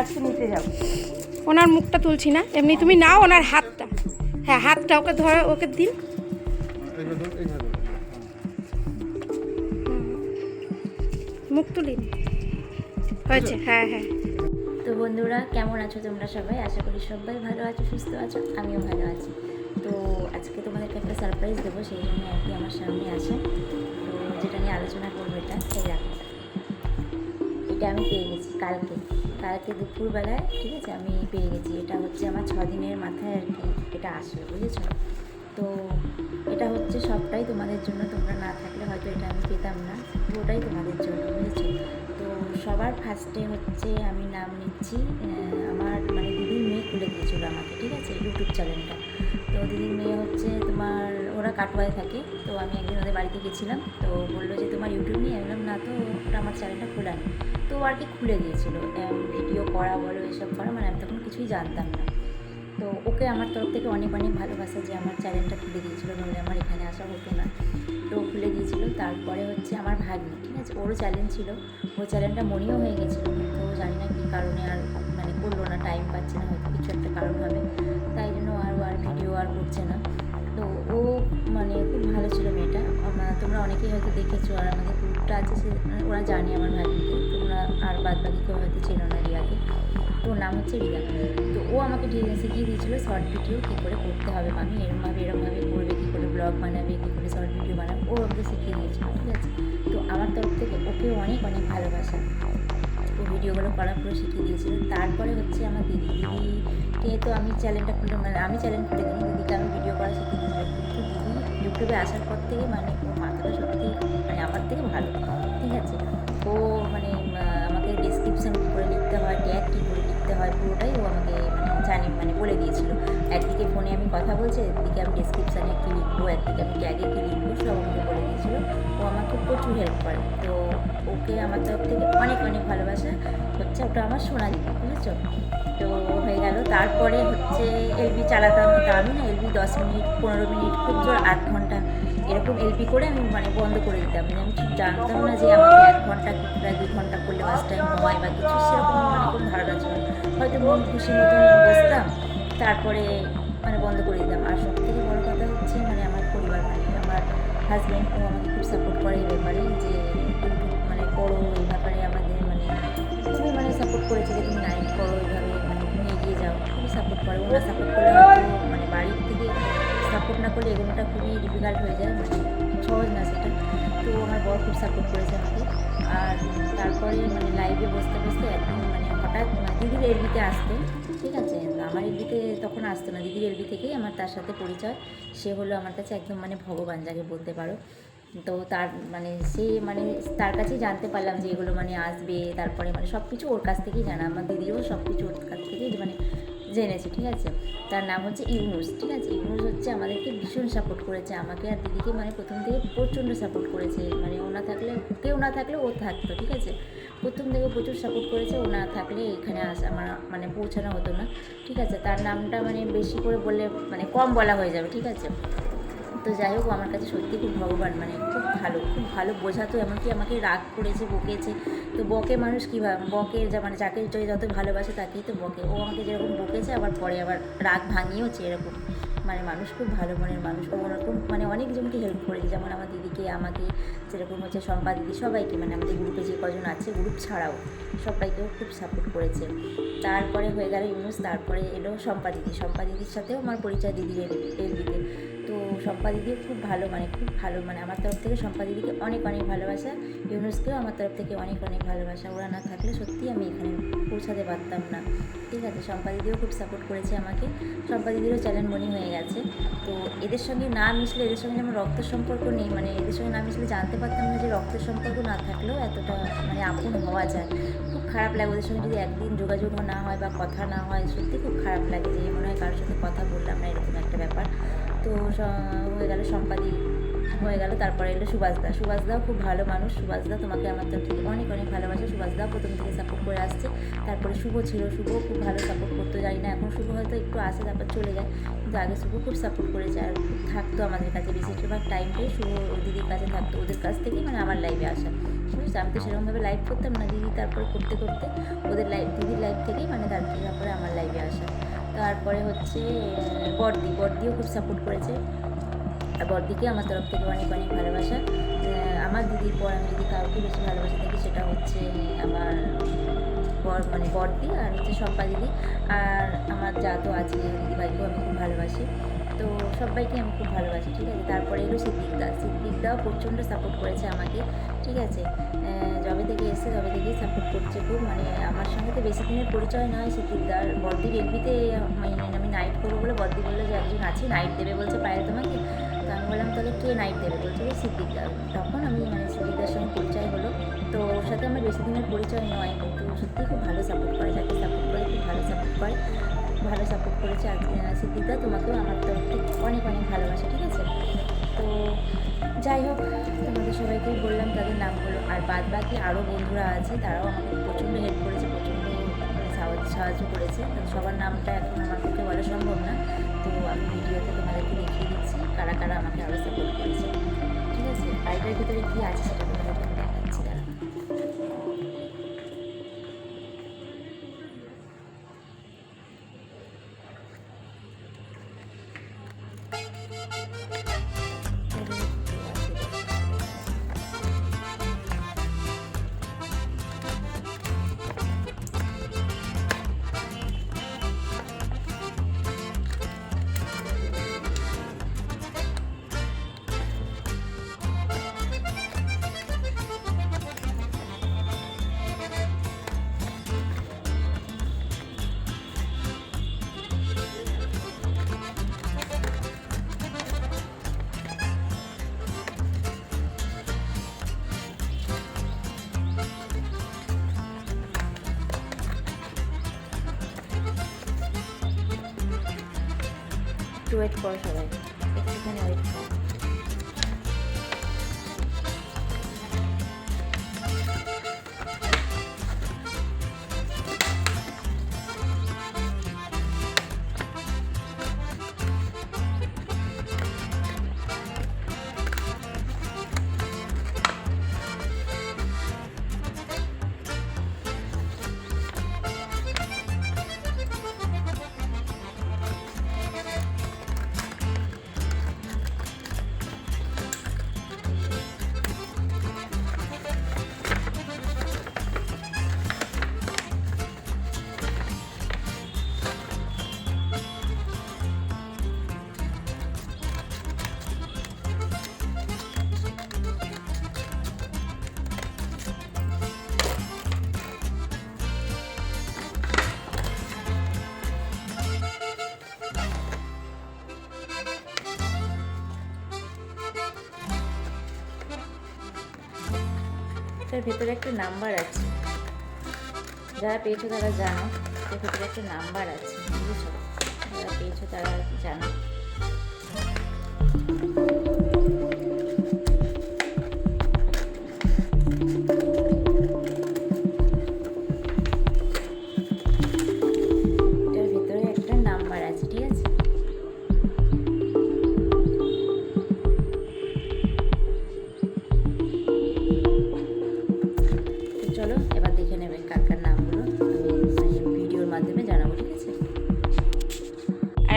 আজকে নিতে যাব। ওনার মুখটা তুলছি না এমনি তুমি নাও ওনার হাতটা। হ্যাঁ হাতটা ওকে ধরো ওকে দিন। এইভাবে ধরো, এইভাবে মুখ তুলিন হয়েছে হ্যাঁ হ্যাঁ। তো বন্ধুরা কেমন আছো তোমরা সবাই? আশা করি সবাই ভালো আছো সুস্থ আছো আমিও ভালো আছি। তো আজকে তোমাদেরকে একটা সারপ্রাইজ দেবো সেই জন্য আর কি আমার সামনে আছে। তো যেটা নিয়ে আলোচনা করব এটা সেই দেখো। এটা আমি পেয়ে গেছি কালকে। কালকে দুপুরবেলায়, ঠিক আছে, আমি পেয়ে গেছি। এটা হচ্ছে আমার ছ দিনের মাথায় আর কি, এটা আসলো, বুঝেছ? তো এটা হচ্ছে সবটাই তোমাদের জন্য, তোমরা না থাকলে হয়তো এটা আমি পেতাম না, পুরোটাই তোমাদের জন্য, বুঝেছ? তো সবার ফার্স্টে হচ্ছে আমি নাম নিচ্ছি আমার মানে দিদির মেয়ে খুলে দিয়েছিল আমাকে, ঠিক আছে, ইউটিউব চ্যানেলটা। তো দিদির মেয়ে হচ্ছে তোমার ওরা কাটোয়ায় থাকে, তো আমি একদিন ওদের বাড়িতে গেছিলাম, তো বলল যে তোমার ইউটিউব নিয়ে, আমি না তো, ওটা আমার চ্যানেলটা খোলা তো আর কি খুলে দিয়েছিল ভিডিও করা বলো, এসব করা মানে আমি তখন কিছুই জানতাম না। তো ওকে আমার তরফ থেকে অনেক অনেক ভালোবাসা যে আমার চ্যানেলটা খুলে দিয়েছিল, নইলে আমার এখানে আসা হতো না। তো খুলে দিয়েছিল, তারপরে হচ্ছে আমার ভাগ্নি, ঠিক আছে, ওরও চ্যালেঞ্জ ছিল, ও চ্যানেলটা মনেও হয়ে গেছিল, কিন্তু জানি না কী কারণে আর মানে করল না টাইম পাচ্ছে না, হয়তো কিছু একটা কারণ হবে, তাই জন্য আর আর ভিডিও আর করছে না। অনেকেই হয়তো দেখেছ আর আমাদের গ্রুপটা আছে, সে ওরা জানে আমার ভাগ্নিকে তোমরা আর বাদ বাকি কেউ হয়তো চেনো না রিয়াকে। তো ওর নাম হচ্ছে রিয়া। তো ও আমাকে শিখিয়ে দিয়েছিল শর্ট ভিডিও কী করে করতে হবে আমি এরমভাবে এরমভাবে করবে, কী করে ব্লগ বানাবে, কী করে শর্ট ভিডিও বানাবে, ও আমাকে শিখিয়ে দিয়েছিল, ঠিক আছে? তো আমার তরফ থেকে ওকেও অনেক অনেক ভালোবাসা। ও ভিডিওগুলো করা পুরো শিখিয়ে দিয়েছিল। তারপরে হচ্ছে আমার দিদি, দিদিকে তো আমি চ্যানেলটা খুলে মানে আমি চ্যানেল খুলে দিই দিদিকে আমি ভিডিও করা শিখিয়ে দিয়েছিলাম। ইউটিউবে আসার পর থেকে মানে ও মাথাটা সত্যি মানে আমার থেকে ভালো। ঠিক আছে? ও মানে আমাকে ডিসক্রিপশান করে লিখতে হয় ট্যাগ কী করে লিখতে হয়, পুরোটাই ও আমাকে মানে জানি মানে বলে দিয়েছিল। একদিকে ফোনে আমি কথা বলছি, একদিকে আমি ডিসক্রিপশানে কী লিখব, একদিকে আমি ট্যাগে কী লিখব, সব আমাকে বলে দিয়েছিল। ও আমাকে প্রচুর হেল্প করে। তো ওকে আমার তরফ থেকে অনেক অনেক ভালোবাসা। হচ্ছে ওটা আমার সোনা দিদি, বুঝেছ? তো হয়ে গেল। তারপরে হচ্ছে এলবি চালাতাম আমি না এলবি দশ মিনিট, পনেরো মিনিট, খুব জোর আধ ঘণ্টা এরকম এলবি করে আমি মানে বন্ধ করে দিতাম। মানে আমি ঠিক জানতাম না যে আমাকে এক ঘণ্টা কিংবা দুই ঘণ্টা করলে বাস টাইম হয় বা কিছু, সেরকম মানে কোনো ধারণা ছিল। হয়তো মন খুশি মতন বসতাম তারপরে মানে বন্ধ করে দিতাম। আর সব থেকে বড় কথা হচ্ছে মানে আমার পরিবার মানে আমার হাজব্যান্ড ও আমাকে খুব সাপোর্ট করে এই ব্যাপারে যে মানে করো এই ব্যাপারে আমাদের মানে খুবই মানে সাপোর্ট করেছে যে তুমি নাইট করো এইভাবে মানে তুমি এগিয়ে যাও। খুবই সাপোর্ট করে। ওরা সাপোর্ট করলে মানে বাড়ির থেকে সাপোর্ট না করলে এগোনোটা খুবই ডিফিকাল্ট হয়ে যায় মানে সহজ না সেটা। তো আমার বড় খুব সাপোর্ট করেছে আমাকে। আর তারপরে মানে লাইভে বসতে বসতে একদিন মানে হঠাৎ দিদির এলবিতে আসতো, ঠিক আছে? আমার এলবিতে তখন আসতো না। দিদির এলবি থেকেই আমার তার সাথে পরিচয়। সে হলো আমার কাছে একদম মানে ভগবান, যাকে বলতে পারো। তো তার মানে সে মানে তার কাছেই জানতে পারলাম যে এগুলো মানে আসবে। তারপরে মানে সব কিছু ওর কাছ থেকেই জানা। আমার দিদিও সব কিছু ওর কাছ থেকেই মানে জেনেছি, ঠিক আছে? তার নাম হচ্ছে ইউনুস, ঠিক আছে? ইউনুস হচ্ছে আমাদেরকে ভীষণ সাপোর্ট করেছে, আমাকে আর দিদিকে মানে প্রথম থেকে প্রচণ্ড সাপোর্ট করেছে। মানে ওনা থাকলে, কেউ না থাকলে ও থাকতো, ঠিক আছে? প্রথম থেকে প্রচুর সাপোর্ট করেছে, ও না থাকলে এখানে আসা, আমার মানে পৌঁছানো হতো না, ঠিক আছে? তার নামটা মানে বেশি করে বললে মানে কম বলা হয়ে যাবে, ঠিক আছে? তো যাই হোক আমার কাছে সত্যি খুব ভগবান মানে খুব ভালো খুব ভালো বোঝাতো এমনকি আমাকে রাগ করেছে, বকেছে। তো বকে মানুষ কীভাবে বকে যা মানে যাকে যত ভালোবাসে তাকেই তো বকে। ও আমাকে যেরকম বকেছে, আবার পরে আবার রাগ ভাঙিয়েওছে এরকম। মানে মানুষ খুব ভালো মনের মানুষ ওরকম মানে অনেকজনকে হেল্প করেছে, যেমন আমার দিদিকে, আমাকে যেরকম হচ্ছে শম্পা দিদি, সবাইকে মানে আমাদের গ্রুপে যে কজন আছে গ্রুপ ছাড়াও সবাইকেও খুব সাপোর্ট করেছে। তারপরে হয়ে গেল ইউনুস, তারপরে এলো শম্পা দিদি। শম্পা দিদির সাথেও আমার পরিচয় দিদির এলবিতে তো শম্পা দিদিও খুব ভালো মানে খুব ভালো মানে আমার তরফ থেকে শম্পা দিদিকে অনেক অনেক ভালোবাসা। ইউনুসকেও আমার তরফ থেকে অনেক অনেক ভালোবাসা। ওরা না থাকলে সত্যি আমি এখানে পৌঁছাতে পারতাম না। ঠিক আছে শম্পা দিদিও খুব সাপোর্ট করেছে আমাকে। শম্পা দিদিরও চ্যানেল মনি হয়ে গেছে। তো এদের সঙ্গে না মিশলে, এদের সঙ্গে যেমন রক্ত সম্পর্ক নেই মানে এদের সঙ্গে না মিশলে জানতে পারতাম না যে রক্তের সম্পর্ক না থাকলেও এতটা মানে আপন হওয়া যায়। খুব খারাপ লাগে ওদের সঙ্গে যদি একদিন যোগাযোগও না হয় বা কথা না হয়, সত্যি খুব খারাপ লাগে যে মনে হয় কারোর সাথে কথা বললাম না, এরকম একটা ব্যাপার। তো হয়ে গেল সম্পাদি, হয়ে গেল, তারপরে এলো সুভাষদা। সুভাষদাও খুব ভালো মানুষ, সুভাষদা তোমাকে আমার তরফ থেকে অনেক অনেক ভালোবাসা। সুভাষদা প্রথম থেকে সাপোর্ট করে আসছে। তারপরে শুভ ছিল শুভ খুব ভালো সাপোর্ট করতে, জানি না, এখন শুভ হয়তো একটু আসে, তারপর চলে যায়। কিন্তু আগে শুভ খুব সাপোর্ট করেছে আর থাকতো আমাদের কাছে, বেশিরভাগ টাইমটাই শুভ দিদির কাছে থাকতো, ওদের কাছ থেকেই মানে আমার লাইভে আসা। বুঝেছ? করছে আমি তো সেরকমভাবে লাইভ করতাম না, দিদি তারপরে করতে করতে, ওদের লাইভ দিদির লাইভ থেকেই মানে তারপরে আমার লাইভে আসা। তারপরে হচ্ছে, বর্দি, বর্দিও খুব সাপোর্ট করেছে। আর বর্দিকে আমার তরফ থেকে অনেক অনেক ভালোবাসা। আমার দিদির পর আমি যদি কাউকে বেশি ভালোবাসা থাকি, সেটা হচ্ছে আমার বর মানে বর্দি আর হচ্ছে সম্পা দিদি আর আমার যা তো আছে, দিদিভাইকেও আমি খুব ভালোবাসি। তো সবাইকে আমি খুব ভালোবাসি, ঠিক আছে? তারপরে এলো সিদ্দিকদা। সিদ্দিকদাও প্রচণ্ড সাপোর্ট করেছে আমাকে, ঠিক আছে? যবে থেকে এসে তবে থেকেই সাপোর্ট করছে খুব। মানে আমার সঙ্গে তো বেশি দিনের পরিচয় নয় সিদ্দিকদার। বড়দির এলবিতে মানে আমি নাইট করব বলে বড়দি বলল যে, একজন আছে নাইট দেবে বলছে পায়ে তোমাকে? তো আমি বললাম, তাহলে কে নাইট দেবে? বলছে যে সিদ্দিকদার তখন আমি মানে সিদ্দিকদার সঙ্গে পরিচয় হলো। তো ওর সাথে আমার বেশি দিনের পরিচয় নয়, কিন্তু সত্যি খুব ভালো সাপোর্ট করে, যাকে সাপোর্ট করে খুব ভালো সাপোর্ট করে। ভালো সাপোর্ট করেছে আহ, তোমাকেও আমার তরফ অনেক অনেক ভালোবাসা ঠিক আছে? তো যাই হোক তোমাদের সবাইকেই বললাম তাদের নামগুলো। আর বাদ বাকি আরও বন্ধুরা আছে তারাও আমাকে প্রচণ্ড হেল্প করেছে প্রচণ্ড মানে সাহায্য করেছে। তো সবার নামটা এখন আমার পক্ষে বলা সম্ভব না। তো আমি ভিডিওতে তোমাদেরকে দেখিয়ে দিচ্ছি কারা কারা আমাকে আরও সাপোর্ট করেছে ঠিক আছে? বাড়িটার ভিতরে কী আছে সেটা একটু ওয়েট করো সবাই একটুখানি ওয়েট ভেতরে একটা নাম্বার আছে। যারা পেয়েছ তারা জানো ভেতরে একটা নাম্বার আছে। বুঝেছ? যারা পেয়েছ তারা জানো।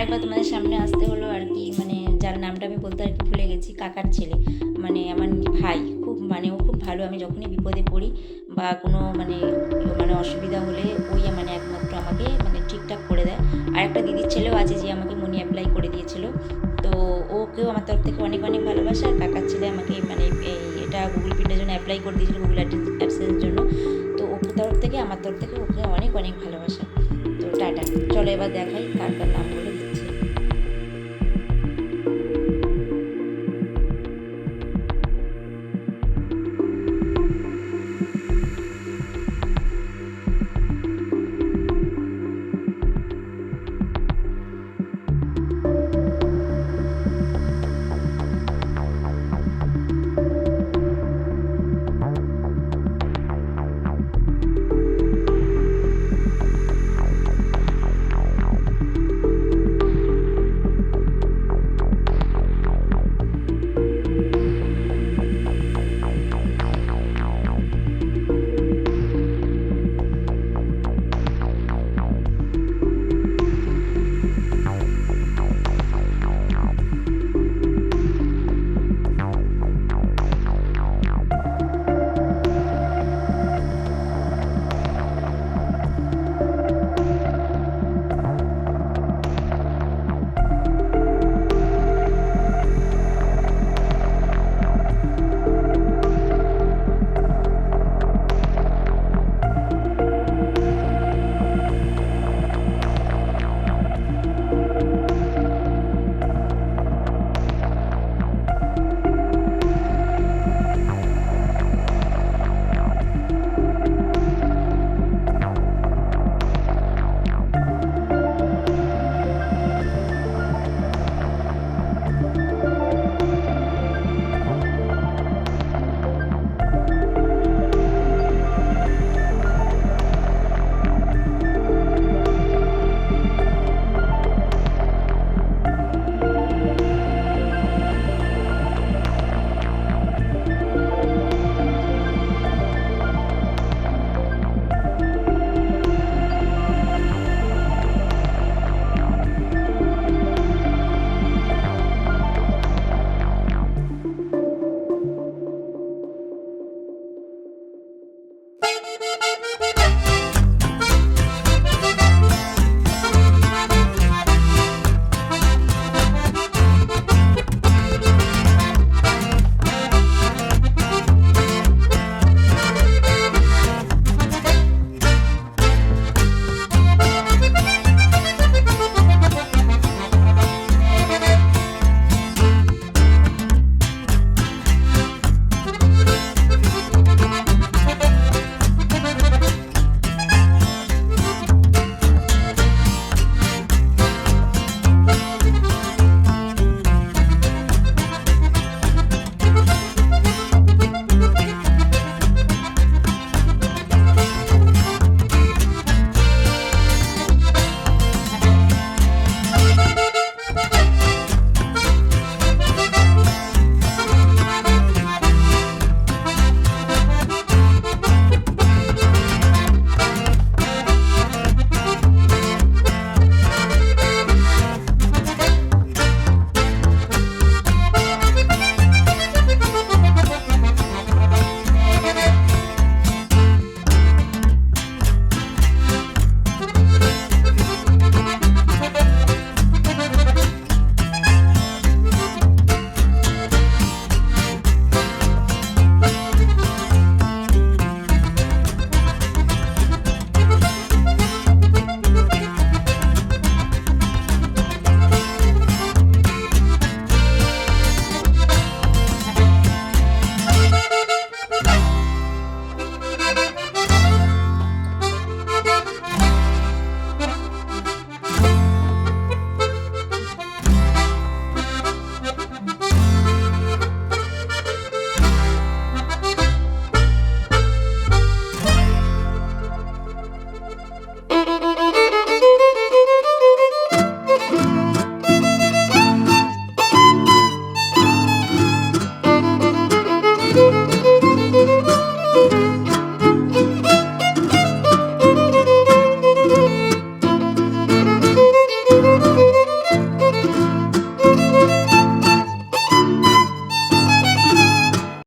আরেকবার তোমাদের সামনে আসতে হলো আর কি মানে যার নামটা আমি বলতে আর কি ভুলে গেছি, কাকার ছেলে। মানে আমার ভাই, খুব মানে ও খুব ভালো, আমি যখনই বিপদে পড়ি বা কোনো মানে মানে অসুবিধা হলে ওই মানে একমাত্র আমাকে মানে ঠিকঠাক করে দেয়। আর একটা দিদির ছেলেও আছে যে আমাকে মনি অ্যাপ্লাই করে দিয়েছিল। তো ওকেও আমার তরফ থেকে অনেক অনেক ভালোবাসা। আর কাকার ছেলে আমাকে মানে এই এটা গুগল পিটের জন্য অ্যাপ্লাই করে দিয়েছিল গুগল অ্যাপসের জন্য। তো ওকে তরফ থেকে, আমার তরফ থেকে ওকে অনেক অনেক ভালোবাসা। তো টাটা। চলো এবার দেখাই কার কার নাম।